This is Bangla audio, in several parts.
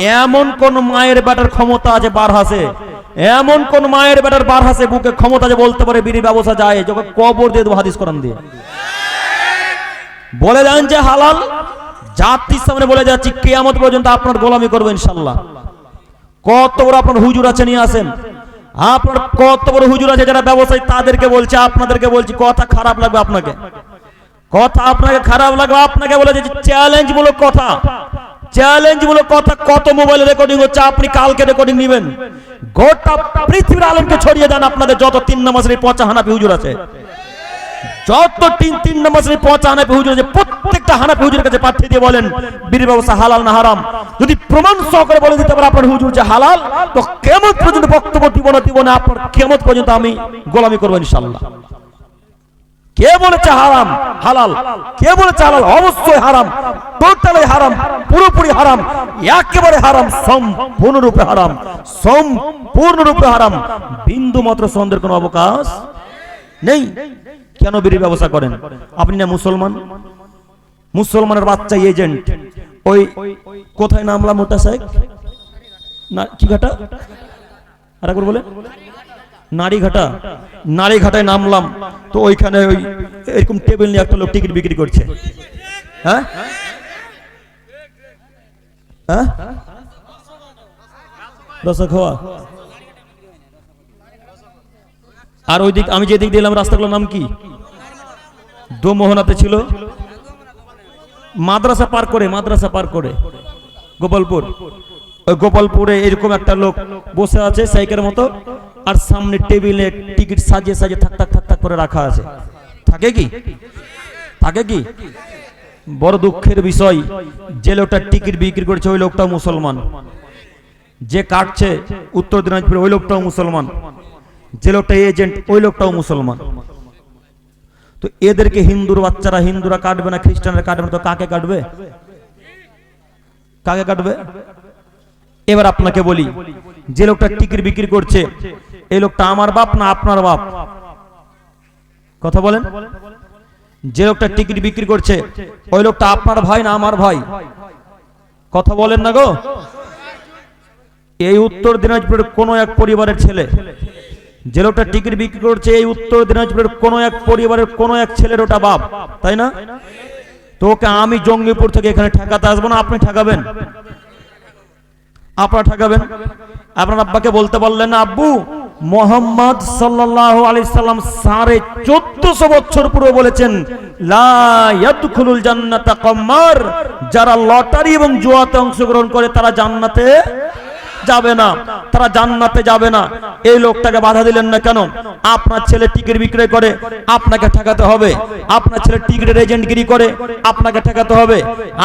এমন কোন মায়ের বেটার ক্ষমতা আছে বার হাসে? এমন কোন মায়ের বেটার বার হাসে, বুকে ক্ষমতা আছে বলতে পারে বিড়ি ব্যবসা যায় যখন কবর দিয়ে দেবো, হাদিস কোরআন দিয়ে। বলে দেন যে হালাল, জাতির সামনে বলে যাচ্ছি, কেয়ামত পর্যন্ত আপনার গোলামি করব ইনশাল্লাহ। কত বড় আপনার হুজুর আছে, নিয়ে আসেন। আপনার কত বড় হুজুর আছে, যারা ব্যবসায়ী, তাদেরকে বলছে, আপনাদেরকে বলছি, কথা খারাপ লাগবে আপনাকে। কথা আপনাকে খারাপ লাগবে, আপনাকে বলে যে চ্যালেঞ্জ মূলক কথা। চ্যালেঞ্জ মূলক কথা কত মোবাইল রেকর্ডিং হচ্ছে, আপনি কালকে রেকর্ডিং নেবেন। গোটা পৃথিবীর আলমকে ছড়িয়ে দেন আপনাদের যত তিন নামাজের পচা হানাপি হুজুর আছে। যত তিন তিন শ্রেণি পচা হানাপি হুজুর আছে, প্রত্যেকটা হানাপি হুজুরের কাছে পাঠিয়ে দিয়ে বলেন বিড়ি ব্যবসা হালাল না হারাম? যদি প্রমাণ সহকারে বলে দিতে পারে, আপনার হুজুর যে হালাল, তো কেমন পর্যন্ত বক্তব্য দিব না দিব না, আপনার কেমন পর্যন্ত আমি গোলামি করব ইনশাল্লাহ কে বলেছে হারাম? হালাল। কে বলেছে হালাল? অবশ্যই হারাম। টোটালি হারাম, পুরোপুরি হারাম, একেবারে হারাম, সম্পূর্ণরূপে হারাম সম্পূর্ণরূপে হারাম। বিন্দু মাত্র সন্দেহের কোনো অবকাশ নেই। কেন বিড়ি ব্যবসা করেন? আপনি না মুসলমান? মুসলমানের বাচ্চা এজেন্ট। ওই কোথায় নামলাম ওটা সাহেব না, কি ঘাটা? আর একবার বলে নারী ঘাটা নারী ঘাটায় নামলাম। তো ওইখানে ওই এরকম টেবিল নিয়ে একটা লোক টিকিট বিক্রি করছে। হ্যাঁ? হ্যাঁ? আর ওই দিক আমি যেদিক দিলাম রাস্তাগুলোর নাম কি? দোমোহনাতে ছিল। মাদ্রাসা পার করে, মাদ্রাসা পার করে। গোপালপুর। ওই গোপালপুরে এরকম একটা লোক বসে আছে সাইকের মতো। আর সামনে টেবিলে টিকিট সাজিয়ে সাজিয়ে থাক থাক থাক থাক করে রাখা আছে। থাকে কি? থাকে কি? বড় দুঃখের বিষয়, যে লোকটা টিকিট বিক্রি করছে ওই লোকটাও মুসলমান। যে কাটছে উত্তর দিনাজপুরে ওই লোকটাও মুসলমান। যে লোকটা এজেন্ট, ওই লোকটাও মুসলমান। তো এদেরকে হিন্দুর বাচ্চারা হিন্দুরা কাটবে না, খ্রিস্টানরা কাটবে না, তো কাকে কাটবে? কাকে কাটবে? এবার আপনাকে বলি, যে লোকটা টিকিট বিক্রি করছে এই লোকটা আমার বাপ না আপনার বাপ? কথা বলেন। যে লোকটা টিকিট বিক্রি করছে, ওই লোকটা আপনার ভাই না আমার ভাই? কথা বলেন না গো। এই উত্তর দিনাজপুরের কোন এক পরিবারের ছেলে, যে লোকটা টিকিট বিক্রি করছে, এই উত্তর দিনাজপুরের কোন এক পরিবারের কোন এক ছেলের ওটা বাপ, তাই না? তো ওকে আমি জঙ্গিপুর থেকে এখানে ঠেকাতে আসব না, আপনি ঠেকাবেন? আপনারা ঠেকাবেন? আপনার আব্বাকে বলতে পারলেন না, আব্বু মোহাম্মদ সাল্লাহ আলি সাল্লাম সাড়ে চোদ্দশো বছর পূর্বে বলেছেন, লা ইয়াদখুলুল জান্নাতা কম্মার। যারা লটারি এবং জুয়াতে অংশগ্রহণ করে, তারা জান্নাতে যাবে না, তারা জান্নাতে যাবে না। এই লোকটাকে বাধা দিলেন না কেন? আপনার ছেলে টিকিট বিক্রয় করে, আপনাকে ঠেকাতে হবে। আপনার ছেলে টিকিটের এজেন্টগিরি করে, আপনাকে ঠেকাতে হবে।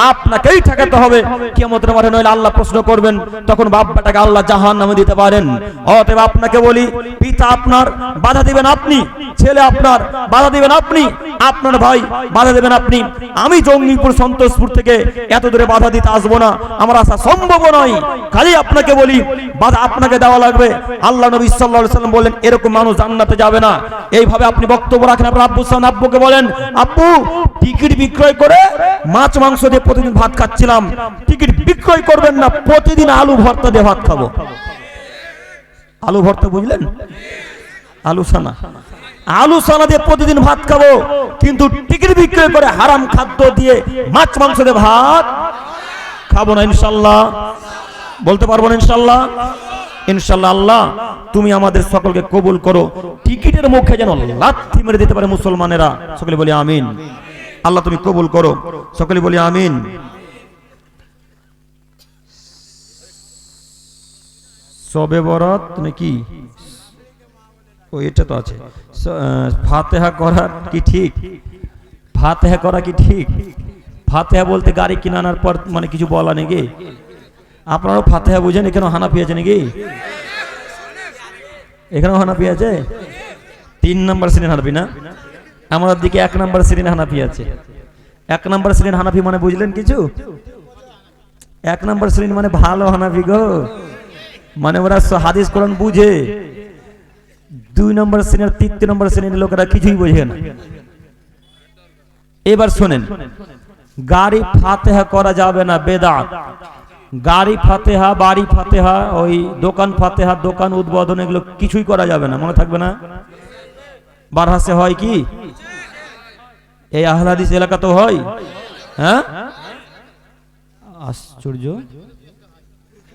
আপনাকেই ঠেকাতে হবে। কেমতের মাঠে নইলে আল্লাহ প্রশ্ন করবেন, তখন বাপ্পাটাকে আল্লাহ জাহান নামে দিতে পারেন। অতএব আপনাকে বলি, পিতা আপনার, বাধা দিবেন আপনি। ছেলে আপনার, বাধা দিবেন আপনি। আপনার ভাই, বাধা দেবেন আপনি। আমি জঙ্গিপুর, সন্তোষপুর থেকে এত দূরে বাধা দিতে আসব না। আমার আসা সম্ভব নয়। খালি আপনাকে বলি, বাধা আপনাকে দেওয়া লাগবে। আল্লাহ নবী আলাইহি সাল্লাম বলেন এরকম মানুষ জান্নাতে যাবে না। এইভাবে আপনি বক্তব্য রাখেন, আপনার আব্বু সাহেব, আব্বুকে বলেন, আব্বু, টিকিট বিক্রয় করে মাছ, মাংস দিয়ে প্রতিদিন ভাত খাচ্ছিলাম। টিকিট বিক্রয় করবেন না, প্রতিদিন আলু ভর্তা দিয়ে ভাত খাব। আলু ভর্তা বুঝলেন? আলু সানা আলু সানা দিয়ে প্রতিদিন ভাত খাব, কিন্তু টিকিট বিক্রয় করে হারাম খাদ্য দিয়ে মাছ, মাংস দিয়ে ভাত খাব না, ইনশাল্লাহ। বলতে পারব না, ইনশাল্লাহ? ইনশাল্লাহ আল্লাহ, তুমি আমাদের সকলকে কবুল করো। টিকিটের মুখে যেন লাথি মেরে দিতে পারে মুসলমানেরা। সকলে বলি আমিন। আল্লাহ তুমি কবুল করো। সকলে বলি আমিন। সবে বরাত নাকি ও, এটা তো আছে। ফাতেহা করা কি ঠিক? ফাতেহা করা কি ঠিক? ফাতেহা বলতে গাড়ি কিনে আনার পর মানে কিছু বলা নাকি আপনারাও ফাতেহা বুঝেন, এখানেও হানাফি আছে নাকি? এখানেও হানাফি আছে? তিন নম্বর শ্রেণির হানাফি না? আমাদের দিকে এক নম্বর শ্রেণির হানাফি আছে। এক নম্বর শ্রেণির হানাফি মানে বুঝলেন কিছু? এক নম্বর শ্রেণি মানে ভালো হানাফি গো। মানে ওরা হাদিস কোরআন বুঝে। দুই নম্বর শ্রেণির, তৃতীয় নম্বর শ্রেণির লোকেরা কিছুই বোঝে না। এবার শোনেন। গাড়ি ফাতেহা করা যাবে না, বেদাত। গাড়ি ফাতেহা, বাড়ি ফাতেহা, ওই দোকান ফাতেহা, দোকান উদ্বোধন, এগুলো কিছুই করা যাবে না, মনে থাকবে না? বারহাসে হয় কি? এই আহলাদিস এলাকা তো হয়। হ্যাঁ? আশ্চর্য।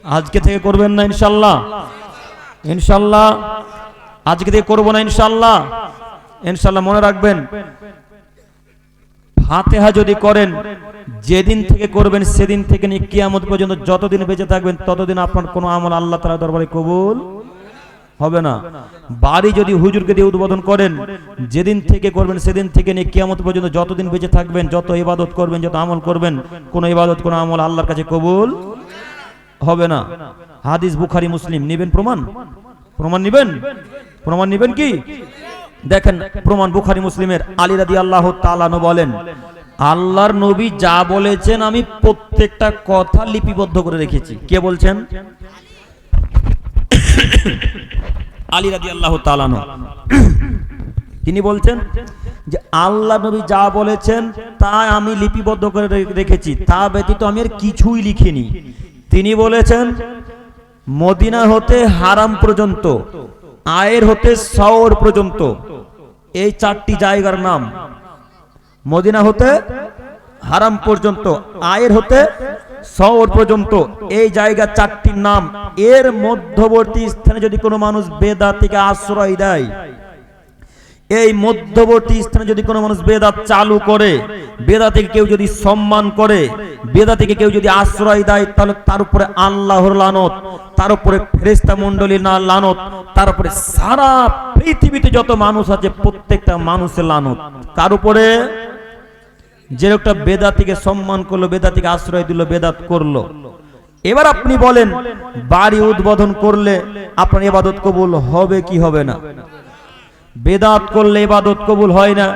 আজকে থেকে করবেন না ইনশাল্লাহ। ইনশাল্লাহ। আজকে থেকে করব না ইনশাল্লাহ। ইনশাল্লাহ মনে রাখবেন। ফাতেহা যদি করেন যেদিন থেকে করবেন, সেদিন থেকে নিয়ে কিয়ামত পর্যন্ত যতদিন বেঁচে থাকবেন, ততদিন আপনার কোনো আমল আল্লাহ তালা দরবারে কবুল হবে না। বাড়ি যদি হুজুরকে দিয়ে উদ্বোধন করেন, যেদিন থেকে করবেন, সেদিন থেকে নিয়ে কিয়ামত পর্যন্ত যতদিন বেঁচে থাকবেন, যত ইবাদত করবেন, যত আমল করবেন, কোনো ইবাদত, কোনো আমল আল্লাহর কাছে কবুল হবে না। হাদিস বুখারি, মুসলিম, নিবেন প্রমাণ? প্রমাণ নিবেন? প্রমাণ নিবেন কি? দেখেন, প্রমাণ বুখারি, মুসলিমের আলী রাদি আল্লাহ তালানো বলেন আল্লাহর নবী যা বলেছেন আমি প্রত্যেকটা কথা লিপিবদ্ধ করে রেখেছি। কে বলছেন? আলী রাদি আল্লাহ তালানো তিনি বলছেন যে আল্লাহ নবী যা বলেছেন তা আমি লিপিবদ্ধ করে রেখেছি, তা ব্যতীত আমি আর কিছুই লিখিনি। তিনি বলেছেন, মদিনা হতে হারাম পর্যন্ত, আয়ের হতে শহর পর্যন্ত, এই চারটি জায়গার নাম মদিনা হতে হারাম পর্যন্ত, আয়ের হতে শহর পর্যন্ত, এই জায়গা চারটির নাম। এর মধ্যবর্তী স্থানে যদি কোনো মানুষ বেদা থেকে আশ্রয় দেয়, এই মধ্যবর্তী স্থানে যদি কোনো মানুষ বেদাত চালু করে বেদা থেকে কেউ যদি সম্মান করে বেদা থেকে কেউ যদি আশ্রয় দেয়, তাহলে তার উপরে আল্লাহর লানত, তার উপরে ফেরেস্তা মন্ডলীর না লানত, তার উপরে সারা পৃথিবীতে যত মানুষ আছে, প্রত্যেকটা মানুষের লানত। কার উপরে? যে লোকটা বেদা থেকে সম্মান করল বেদা থেকে আশ্রয় দিল, বেদাত করল। এবার আপনি বলেন, বাড়ি উদ্বোধন করলে আপনার এবাদত কবুল হবে কি হবে না? বেদাত করলে এবাদত কবুল হয় না,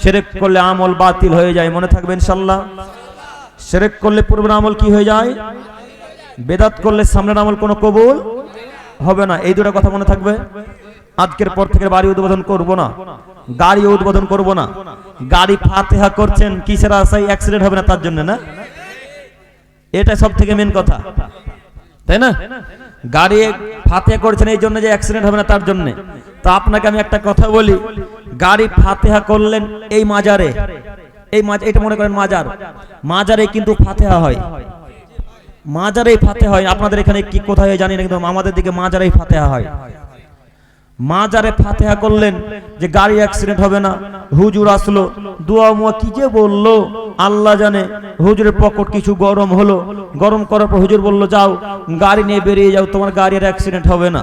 সেরেক করলে আমল বাতিল হয়ে যায়, মনে থাকবে ইনশাল্লাহ সেরেক করলে পূর্বের আমল কি হয়ে যায়? বেদাত করলে সামনের আমল কোনো কবুল হবে না, এই দুটো কথা মনে থাকবে? আজকের পর থেকে বাড়ি উদ্বোধন করব না। গাড়ি উদ্বোধন করব না। গাড়ি ফাতেহা করছেন, কিসের আশায় অ্যাক্সিডেন্ট হবে না তার জন্য না? এটা সব থেকে মেন কথা। তাই না? গাড়ি ফাতেহা করছেন এই জন্য যে অ্যাক্সিডেন্ট হবে না তার জন্য। তা আপনাকে আমি একটা কথা বলি। গাড়ি ফাতেহা করলেন এই মাজারে। এই মাজ, এটা মনে করেন মাজার। মাজারে কিন্তু ফাতেহা হয়। মাজারেই ফাতেহা হয়। আপনাদের এখানে কি কোথায় হয় জানি না, কিন্তু আমাদের দিকে মাজারেই ফাতেহা হয়। মাজারে ফাতেহা করলেন যে গাড়ি অ্যাক্সিডেন্ট হবে না, হুজুর আসলো। দোয়া মুয়া কি যে বলল? আল্লাহ জানে, হুজুরের পকেট কিছু গরম হলো। গরম করার পর হুজুর বলল, যাও, গাড়ি নিয়ে বেরিয়ে যাও, তোমার গাড়ির অ্যাক্সিডেন্ট হবে না।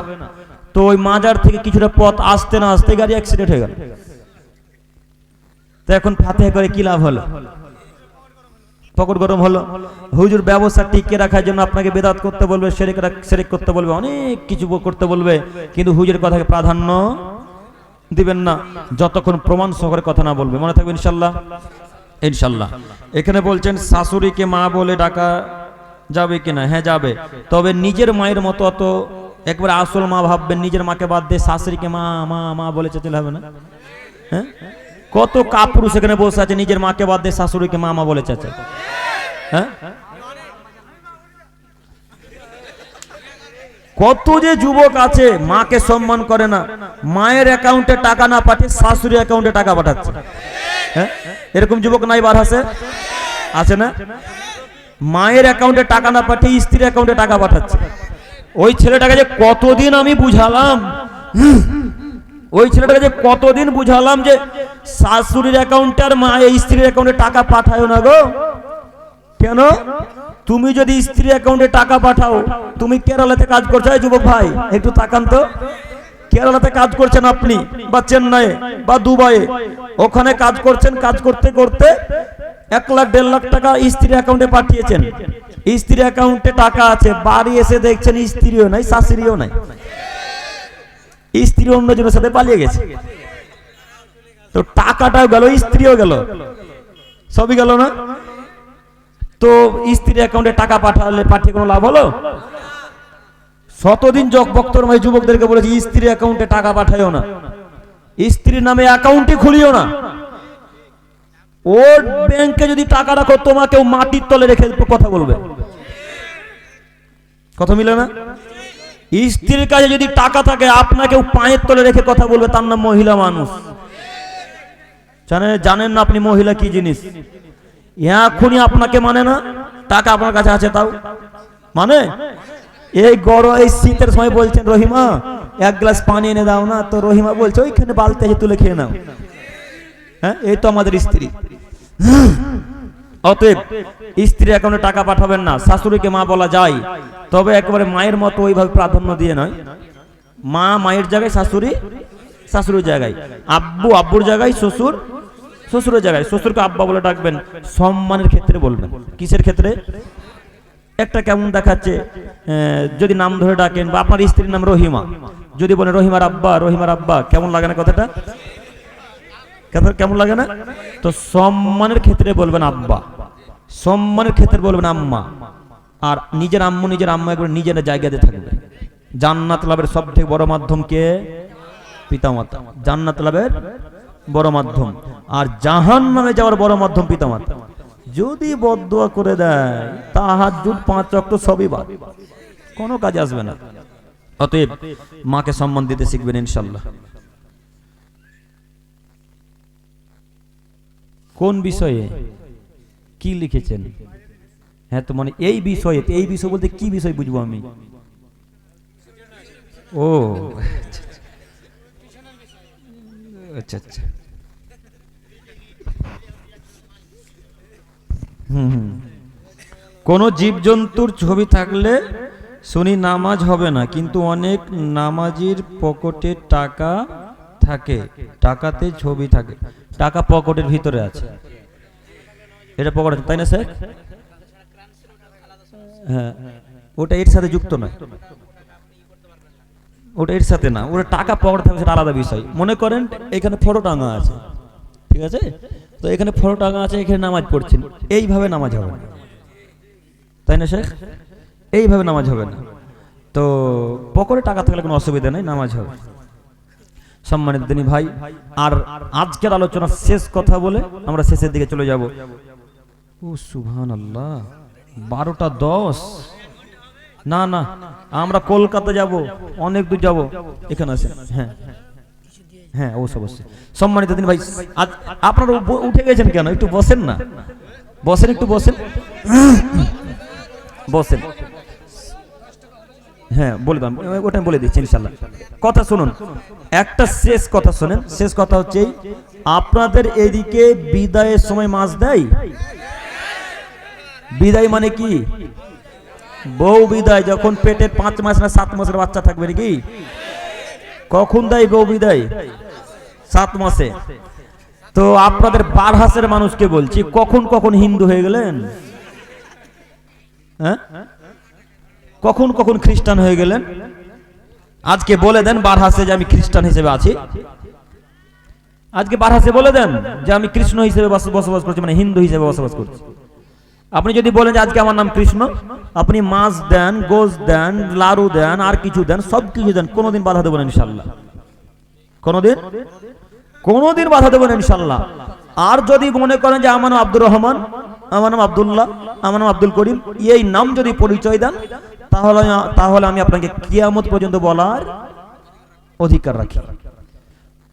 তো ওই মাজার থেকে কিছুটা পথ আসতে না আসতে গাড়ি অ্যাক্সিডেন্ট হয়ে গেল। তো এখন ফাতেহা করে কি লাভ হলো? পকট গরম হলো। হুজুর, ব্যবস্থা টিকে রাখার জন্য আপনাকে বেদাত করতে বলবে, সেরেক করতে বলবে, অনেক কিছু করতে বলবে। কিন্তু হুজুরের কথাকে প্রাধান্য দিবেন না। যতক্ষণ প্রমাণ সহকারে কথা না বলবে। মনে থাকবে ইনশাল্লাহ? ইনশাল্লাহ। এখানে বলছেন, শাশুড়িকে মা বলে ডাকা যাবে কিনা? হ্যাঁ যাবে। তবে নিজের মায়ের মতো অত একবারে আসল মা ভাববেন, নিজের মাকে বাদ দিয়ে শাশুড়িকে মা মা মা বলে চেঁচলে হবে না? হ্যাঁ? কত কাপুরুষ এখানে বসে আছে, নিজের মাকে বাদ দিয়ে শাশুড়িকে মা মা বলে চেঁচে হ্যাঁ? কত যে যুবক আছে, মাকে সম্মান করে না, মায়ের অ্যাকাউন্টে টাকা না পাঠিয়ে শাশুড়ি অ্যাকাউন্টে টাকা পাঠাচ্ছে। হ্যাঁ? এরকম যুবক নাই বার আছে আছে না? মায়ের অ্যাকাউন্টে টাকা না পাঠিয়ে স্ত্রীর অ্যাকাউন্টে টাকা পাঠাচ্ছে। ওই ছেলেটাকে যে কতদিন আমি বুঝালাম? ওই ছেলেটাকে যে কতদিন বুঝালাম যে শাশুড়ির অ্যাকাউন্টে আর মায়ের স্ত্রীর অ্যাকাউন্টে টাকা পাঠায় না গো। কেন? তুমি যদি স্ত্রী অ্যাকাউন্টে টাকা পাঠাও, তুমি কেরালাতে কাজ করছ? এই যুবক ভাই, একটু তাকান তো। কেরালাতে কাজ করছেন আপনি, বা চেন্নাইয়ে, বা দুবাইয়ে। ওখানে কাজ করছেন, কাজ করতে করতে এক লাখ, দেড় লাখ টাকা স্ত্রী অ্যাকাউন্টে পাঠিয়েছেন। স্ত্রী অ্যাকাউন্টে টাকা আছে, বাড়ি এসে দেখছেন স্ত্রীও নাই, শাশুড়িও নাই। স্ত্রী অন্যজনের সাথে পালিয়ে গেছে। তো টাকাটাও গেল, স্ত্রীও গেল। সবই গেল না? তো স্ত্রীর অ্যাকাউন্টে টাকা পাঠালে পাঠিয়ে কোনো লাভ হলো? শতদিন যক বক্তর ভাই যুবকদেরকে বলেছি, স্ত্রীর অ্যাকাউন্টে টাকা পাঠাইও না। স্ত্রীর নামে অ্যাকাউন্টই খুলিও না। ওর ব্যাংকে যদি টাকা রাখো তোমাকেও মাটির তলে রেখে কথা বলবে। কথা মিলে না? স্ত্রীর কাছে যদি টাকা থাকে আপনাকেও পায়ের তলে রেখে কথা বলবে, তার নাম মহিলা মানুষ। জানেন জানেন না আপনি মহিলা কি জিনিস? এখনই আপনাকে মানে না? টাকা আপনার কাছে আছে তাও? মানে? এই গরম, এই শীতের সময় বলছেন, রহিমা, এক গ্লাস পানি এনে দাও না। তো রহিমা বলছে, ওইখানে বালতি তুলে খেয়ে নাও। হ্যাঁ এই তো আমাদের স্ত্রী। অতএব স্ত্রী অ্যাকাউন্টে টাকা পাঠাবেন না, শাশুড়িকে মা বলা যায়। তবে একেবারে মায়ের মতো ওইভাবে প্রাধান্য দিয়ে নয়। মা মায়ের জায়গায়, শাশুড়ি শাশুড়ির জায়গায়। আব্বু আব্বুর জায়গায়, শ্বশুর শ্বশুরের জায়গায়। শ্বশুরকে আব্বা বলে ডাকবেন, সম্মানের ক্ষেত্রে বলবেন। কিসের ক্ষেত্রে? একটা কেমন দেখাচ্ছে যদি নাম ধরে ডাকেন, বা আপনার স্ত্রীর নাম রহিমা। যদি বলেন, রহিমার আব্বা রহিমার আব্বা, কেমন লাগে না কথাটা? কথা কেমন লাগে না? তো সম্মানের ক্ষেত্রে বলবেন আব্বা। সম্মানের ক্ষেত্রে বলবেন আম্মা। আর নিজের আম্মু নিজের আম্মা একবার নিজের জায়গাতে থাকবে। জান্নাত লাভের সব থেকে বড় মাধ্যম কে? পিতামাতা। জান্নাত লাভের বড় মাধ্যম। আর জাহান নামে যাওয়ার বড় মাধ্যম পিতামাতা। যদি বদুয়া করে দেয় তাহার জুট পাঁচ রক্ত সবই বাদ। কোনো কাজে আসবে না। অতএব মাকে সম্মান দিতে শিখবেন ইনশাল্লাহ কোন বিষয়ে? কি লিখেছেন? হ্যাঁ তো মানে এই বিষয়ে এই বিষয় বলতে কি বিষয় বুঝব আমি? ও। আচ্ছা আচ্ছা। হুম হুম। কোন জীবজন্তুর ছবি থাকলে শুনি নামাজ হবে না কিন্তু অনেক নামাজির পকেটে টাকা থাকে টাকাতে ছবি থাকে। টাকা পকেটের ভিতরে আছে। এটা পকেটে তাই না, স্যার? হ্যাঁ ওটা এর সাথে যুক্ত নয়। ওটা এর সাথে না। ওটা টাকা পকেটে থাকবে সেটা আলাদা বিষয়। মনে করেন, এখানে ফটো টাঙা আছে। ঠিক আছে? তো এখানে ফটো টাঙা আছে, এখানে নামাজ পড়ছেন। এইভাবে নামাজ হবে না। তাই না শেখ এইভাবে নামাজ হবে না। তো পকেটে টাকা থাকলে কোনো অসুবিধা নেই, নামাজ হবে। সম্মানিত দিনী ভাই, আর আজকের আলোচনা শেষ কথা বলে আমরা শেষের দিকে চলে যাব। ও সুবহান আল্লাহ বারোটা দশ? না না, আমরা কলকাতা যাব, অনেক দূর যাব। এখানে আছে হ্যাঁ হ্যাঁ অবশ্যই অবশ্যই। সম্মানিত দিন ভাই, আজ আপনারা উঠে গেছেন কেন? একটু বসেন না। বসেন, একটু বসেন। বসেন। হ্যাঁ বলে দাম ওটা বলে দিচ্ছি ইনশাল্লাহ কথা শুনুন, একটা শেষ কথা শুনেন। শেষ কথা হচ্ছে আপনাদের এদিকে বিদায়ের সময় মাছ দেয়? বিদায় মানে কি? বউ বিদায়, যখন পেটের পাঁচ মাস না সাত মাসের বাচ্চা থাকবে নাকি? কখন দেয় বউ বিদায়? সাত মাসে। তো আপনাদের বারহাসের মানুষকে বলছি, কখন কখন হিন্দু হয়ে গেলেন? হ্যাঁ? কখন কখন খ্রিস্টান হয়ে গেলেন? আজকে বলে দেন বারহাসে যে আমি খ্রিস্টান হিসেবে আছি। আজকে বারহাসে বলে দেন যে আমি কৃষ্ণ হিসেবে বস- বসবাস করছি মানে হিন্দু হিসেবে বসবাস করছি। আপনি যদি বলেন যে আজকে আমার নাম কৃষ্ণ, আপনি মাছ দেন গোস দেন লাড়ু দেন, আর কিছু দেন, সব কিছু দেন, কোনোদিন বাধা দেবেন ইনশাল্লাহ কোনোদিন? কোনোদিন বাধা দেবেন ইনশাল্লাহ আর যদি মনে করেন যে আমার নাম আব্দুর রহমান, আমার নাম আব্দুল্লাহ, আমার নাম আব্দুল করিম, এই নাম যদি পরিচয় দেন, তাহলে তাহলে আমি আপনাকে কিয়ামত পর্যন্ত বলার অধিকার রাখি।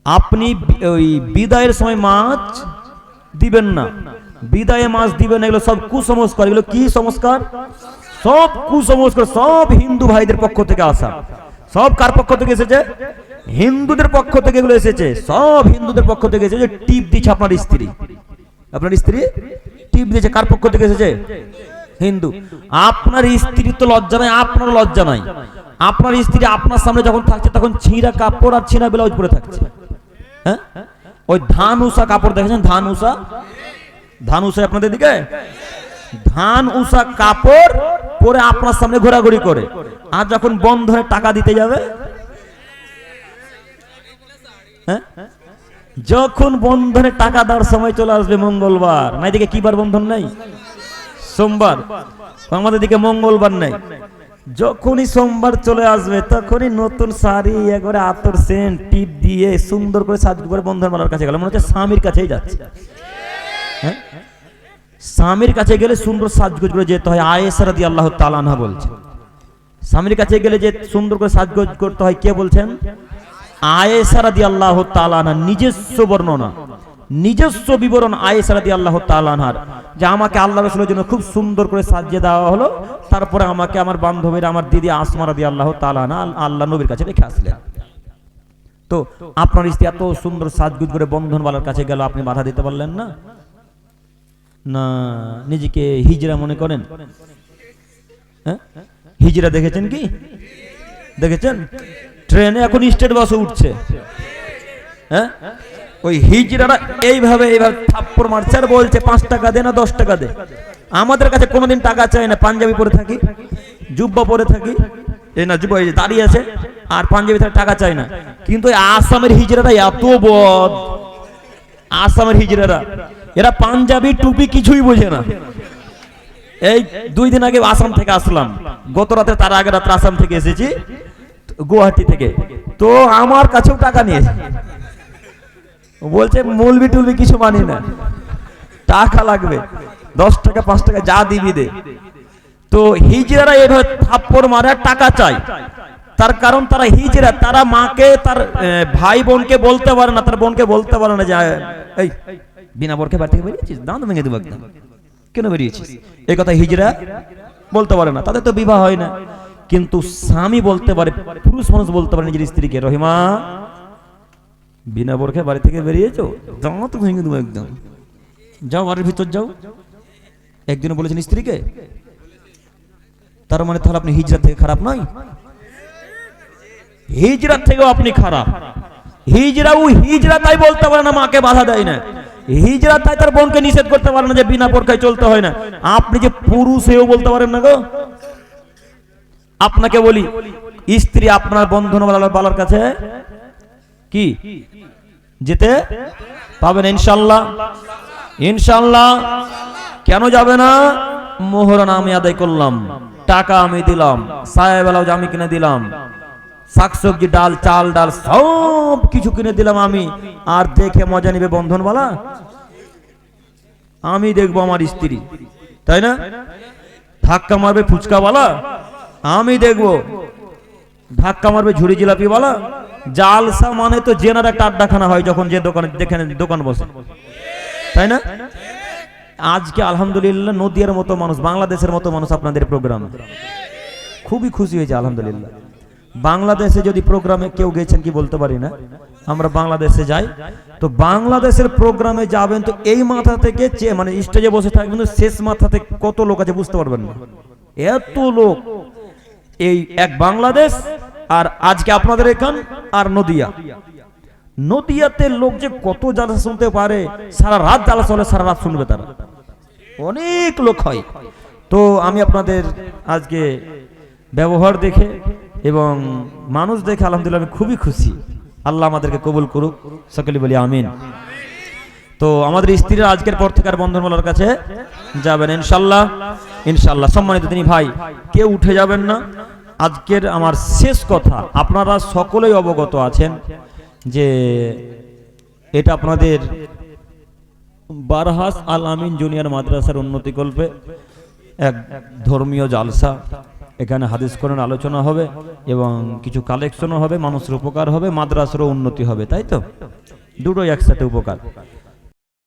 আপনি ওই বিদায়ের সময় মাছ দিবেন না। বিদায়ে মাছ দিবেন না, এগুলো সব কুসংস্কার, এগুলো কি সংস্কার? সব কুসংস্কার, সব হিন্দু ভাইদের পক্ষ থেকে আসা। সব কার পক্ষ থেকে এসেছে? হিন্দুদের পক্ষ থেকে এগুলো এসেছে। সব হিন্দুদের পক্ষ থেকে এসেছে। টিপ দিচ্ছে আপনার স্ত্রী। আপনার স্ত্রী? টিপ দিয়েছে, কার পক্ষ থেকে এসেছে? হিন্দু। আপনার স্ত্রী তো লজ্জা নাই, আপনার লজ্জা নাই। আপনার স্ত্রী আপনার সামনে যখন থাকছে, তখন ছিঁড়া কাপড় আর ছিঁড়া ব্লাউজ পরে থাকছে। হ্যাঁ? ওই ধান উষা কাপড়, দেখেছেন ধান উষা ধান উষা আপনাদের দিকে? ধান উষা কাপড় পরে আপনার সামনে ঘোরাঘুরি করে। আর যখন বন্ধনে টাকা দিতে যাবে? হ্যাঁ? যখন বন্ধনে টাকা দেওয়ার সময় চলে আসবে মঙ্গলবার। না, এদিকে কি বার বন্ধন নাই? সোমবার। আমাদের দিকে মঙ্গলবার নাই। যখনই সোমবার চলে আসবে, তখনই নতুন শাড়ি একবারে আতর, সেন্ট, টিপ দিয়ে সুন্দর করে সাজু করে বন্ধন মালার কাছে গেল। মনে হচ্ছে স্বামীর কাছেই যাচ্ছে। হ্যাঁ? স্বামীর কাছে গেলে সুন্দর সাজগুজ করে যেতে হয় আয়েসারাদি আল্লাহ তালানহা বলছে। স্বামীর কাছে গেলে যে সুন্দর করে সাজগোজ করতে হয়, কে বলছেন? আয়েসারাদি আল্লাহ তালানা নিজস্ব বর্ণনা, নিজস্ব বিবরণ আয়েসারাদি আল্লাহ তালানহার যে আমাকে আল্লাহ রসুলের জন্য খুব সুন্দর করে সাজিয়ে দেওয়া হলো, তারপরে আমাকে আমার বান্ধবীরা, আমার দিদি আসমা রাদি আল্লাহ তালানা আল্লাহ নবীর কাছে রেখে আসলেন। তো আপনার স্ত্রী এত সুন্দর সাজগুজ করে বন্ধনওয়ালার কাছে গেল, আপনি বাধা দিতে পারলেন না? না, নিজেকে হিজরা মনে করেন? হ্যাঁ? হিজরা দেখেছেন কি? দেখেছেন? ট্রেনে এখন স্টেট বাসে উঠছে। হ্যাঁ? ওই হিজড়ারা এইভাবে এইভাবে থাপ্পড় মারছে আর বলছে, পাঁচ টাকা দে না, দশ টাকা দে। আমাদের কাছে কোনোদিন টাকা চাই না, পাঞ্জাবি পরে থাকি, জুব্বা পরে থাকি। এই না, জুব্বা, এই দাঁড়িয়ে আছে, আর পাঞ্জাবি থেকে টাকা চাই না। কিন্তু আসামের হিজড়ারা এত বদ। আসামের হিজড়ারা এরা পাঞ্জাবি, টুপি কিছুই বোঝে না। এই দুই দিন আগে আসাম থেকে আসলাম। গত রাতে তার আগে রাত্রে আসাম থেকে এসেছি, গুয়াহাটি থেকে। তো আমার কাছেও টাকা নিয়েছে। বলছে মৌলবি টুলবি কিছু মানি না। টাকা লাগবে। দশ টাকা, পাঁচ টাকা যা দিবি দে। তো হিজড়ারা এভাবে থাপ্পড় মারে, টাকা চাই তার কারণ তারা হিজড়া, তারা মাকে, তার ভাই বোনকে বলতে পারে না, তার বোনকে বলতে পারে না যে, এই বিনা বরকে বাড়ি থেকে বেরিয়েছিস? দাঁত ভেঙে দেবো একদম। কেন বেরিয়েছিস? এই কথা হিজড়া বলতে পারে না, তাদের তো বিবাহ হয় না। কিন্তু স্বামী বলতে পারে, পুরুষ মানুষ বলতে পারে নিজের স্ত্রীকে, রহিমা, বিনা বোরখে বাড়ি থেকে বেরিয়েছো? দাঁত ভেঙে দেবো একদম। যাও, বাড়ির ভিতর যাও। একদিনও বলেছেন স্ত্রীকে, তার মানে তাহলে আপনি হিজরা থেকে খারাপ নয়। হিজরা থেকেও আপনি খারাপ। হিজরা ও হিজরা তাই বলতে পারে না, মাকে বাধা দেয় না। হিজরা তাই তার বোনকে নিষেধ করতে পারে না যে বিনা বোরখায় চলতে হয় না। আপনি যে পুরুষ এও বলতে পারেন না গো। আপনাকে বলি, স্ত্রী আপনার বন্ধন বালার কাছে? কি? যেতে? পাবেন ইনশাল্লাহ। ইনশাল্লাহ। কেন যাবে না? মোহরানা আমি আদায় করলাম। টাকা আমি দিলাম। সাহেব আমি কিনে দিলাম। শাকসবজি, ডাল, চাল, ডাল, সব কিছু কিনে দিলাম আমি। আর দেখে মজা নিবে বন্ধনওয়ালা? আমি দেখব আমার স্ত্রী। তাই না? ধাক্কা মারবে ফুচকাওয়ালা? আমি দেখব। ধাক্কা মারবে ঝুড়ি জিলাপিওয়ালা? জালসা মানে তো জেনার একটা আড্ডাখানা হয় যখন যে দোকানে যেখানে দোকান বসে। তাই না? আজকে আলহামদুলিল্লাহ নদিয়ার মতো মানুষ, বাংলাদেশের মতো মানুষ আপনাদের প্রোগ্রাম। খুবই খুশি হয়েছে, আলহামদুলিল্লাহ। বাংলাদেশে যদি প্রোগ্রামে কেউ গেছেন কি বলতে পারি না? আমরা বাংলাদেশে যাই। তো বাংলাদেশের প্রোগ্রামে যাবেন তো এই মাথা থেকে মানে স্টেজে বসে থাকবেন তো শেষ মাথাতে কত লোক আছে বুঝতে পারবেন না। এত লোক। এই এক বাংলাদেশ আর আজকে আপনাদের এখান আর নদিয়া। নদিয়াতে লোক যে কত জালসা শুনতে পারে, সারা রাত জালসা হলে সারা রাত শুনবে তারা। অনেক লোক হয়। তো আমি আপনাদের আজকে ব্যবহার দেখে এবং মানুষ দেখে আলহামদুলিল্লাহ আমি খুবই খুশি। আল্লাহ আমাদেরকে কবুল করুক, সকলে বলি আমিন। তো আমাদের স্ত্রীরা আজকের পর থেকে আর বন্ধনমালার কাছে যাবেন, ইনশাল্লাহ ইনশাল্লাহ। সম্মানিত তিনি ভাই, কেউ উঠে যাবেন না। আজকের আমার শেষ কথা, আপনারা সকলেই অবগত আছেন যে এটা আপনাদের বারহাস আল আমিন জুনিয়র মাদ্রাসার উন্নতিকল্পে এক ধর্মীয় জালসা। এখানে হাদিস কোরআন আলোচনা হবে এবং কিছু কালেকশনও হবে, মানুষের উপকার হবে, মাদ্রাসারও উন্নতি হবে, তাই তো? দুটোই একসাথে উপকার।